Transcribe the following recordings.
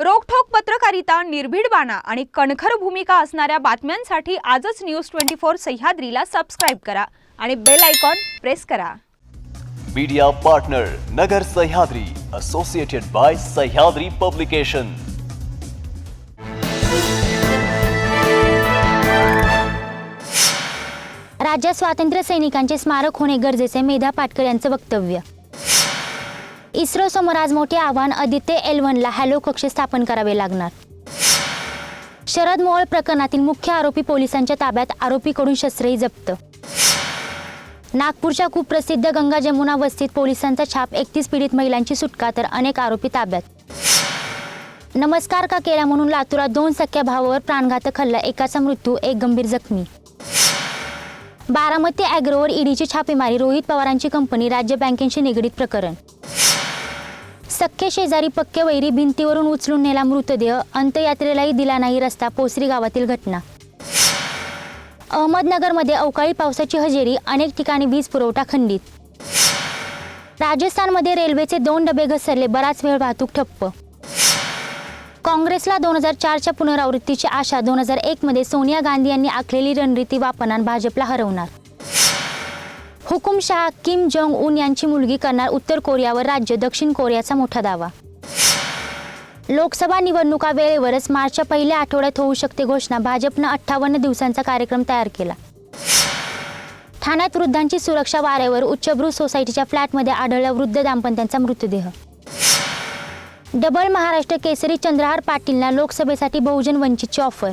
रोखठोक पत्रकारिता निर्भीड बाणा आणि कणखर भूमिका असणाऱ्या बातम्यांसाठी आजच न्यूज ट्वेंटी फोर सह्याद्रीला सबस्क्राईब करा आणि बेल आयकॉन प्रेस करा. Media partner Nagar Sahyadri associated by Sahyadri publication राज्यात स्वातंत्र्य सैनिकांचे स्मारक होणे गरजेचे मेधा पाटकर यांचं वक्तव्य. इस्रो समोर आज मोठे आव्हान आदित्य एल वनला हॅलो कक्ष स्थापन करावे लागणार. शरद मोहोळ प्रकरणातील मुख्य आरोपी पोलिसांच्या ताब्यात आरोपीकडून शस्त्रही जप्त. नागपूरच्या कुप्रसिद्ध गंगा जमुना वस्तीत पोलिसांचा छाप एकतीस पीडित महिलांची सुटका तर अनेक आरोपी ताब्यात. नमस्कार का केला म्हणून लातूरात दोन सख्या भावावर प्राणघातक हल्ला एकाचा मृत्यू एक गंभीर जखमी. बारामती अॅग्रोवर ईडीची छापेमारी रोहित पवारांची कंपनी राज्य बँकेशी निगडीत प्रकरण. सख्खे शेजारी पक्के वैरी भिंतीवरून उचलून नेला मृतदेह. अंत्ययात्रेलाही दिला नाही रस्ता पोसरी गावातील घटना. अहमदनगरमध्ये अवकाळी पावसाची हजेरी अनेक ठिकाणी वीज पुरवठा खंडित. राजस्थानमध्ये रेल्वेचे दोन डबे घसरले बराच वेळ वाहतूक ठप्प. काँग्रेसला दोन हजार चारच्या पुनरावृत्तीची आशा दोन हजार एकमध्ये सोनिया गांधी यांनी आखलेली रणनीती वापनान भाजपला हरवणार. हुकुमशाह किम जोंग उन यांची मुलगी करणार उत्तर कोरियावर राज्य दक्षिण कोरियाचा मोठा दावा. लोकसभा निवडणुका वेळेवरच मार्चच्या पहिल्या आठवड्यात होऊ शकते घोषणा. भाजपनं अठ्ठावन्न दिवसांचा कार्यक्रम तयार केला. ठाण्यात वृद्धांची सुरक्षा वाऱ्यावर उच्चभ्रू सोसायटीच्या फ्लॅटमध्ये आढळला वृद्ध दाम्पत्यांचा मृतदेह. डबल महाराष्ट्र केसरी चंद्रहार पाटीलना लोकसभेसाठी बहुजन वंचितची ऑफर.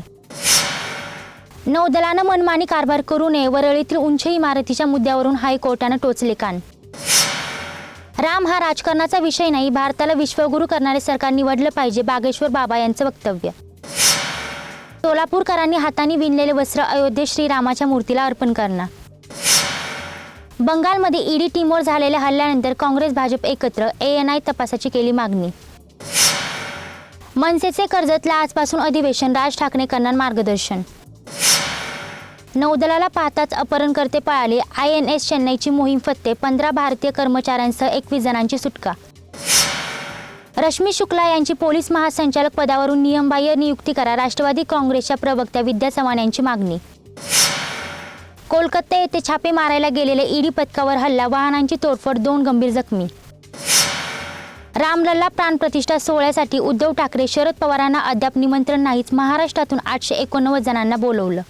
नौदलानं मनमानी कारभार करू नये वरळीतील उंच इमारतीच्या मुद्द्यावरून हायकोर्टानं टोचले कान. राम हा राजकारणाचा विषय नाही भारताला विश्वगुरू करणारे सरकार निवडलं पाहिजे बागेश्वर बाबा यांचं वक्तव्य. सोलापूरकरांनी हाताने विणलेले वस्त्र अयोध्येत श्रीरामाच्या मूर्तीला अर्पण करणार. बंगालमध्ये ईडी टीमवर झालेल्या हल्ल्यानंतर काँग्रेस भाजप एकत्र एएनआय तपासाची केली मागणी. मनसेचे कर्जतला आजपासून अधिवेशन राज ठाकरे करणार मार्गदर्शन. नौदलाला पाहताच अपहरणकर्ते पळाले. आय एन एस चेन्नईची मोहीम फत्ते. पंधरा भारतीय कर्मचाऱ्यांसह एकवीस जणांची सुटका. रश्मी शुक्ला यांची पोलीस महासंचालक पदावरून नियमबाह्य नियुक्ती करा. राष्ट्रवादी काँग्रेसच्या प्रवक्त्या विद्या चव्हाण यांची मागणी. कोलकाता येथे छापे मारायला गेलेल्या ईडी पथकावर हल्ला. वाहनांची तोडफोड दोन गंभीर जखमी. रामलल्ला प्राणप्रतिष्ठा सोहळ्यासाठी उद्धव ठाकरे शरद पवारांना अद्याप निमंत्रण नाहीच. महाराष्ट्रातून आठशे एकोणनव्वद जणांना बोलवलं.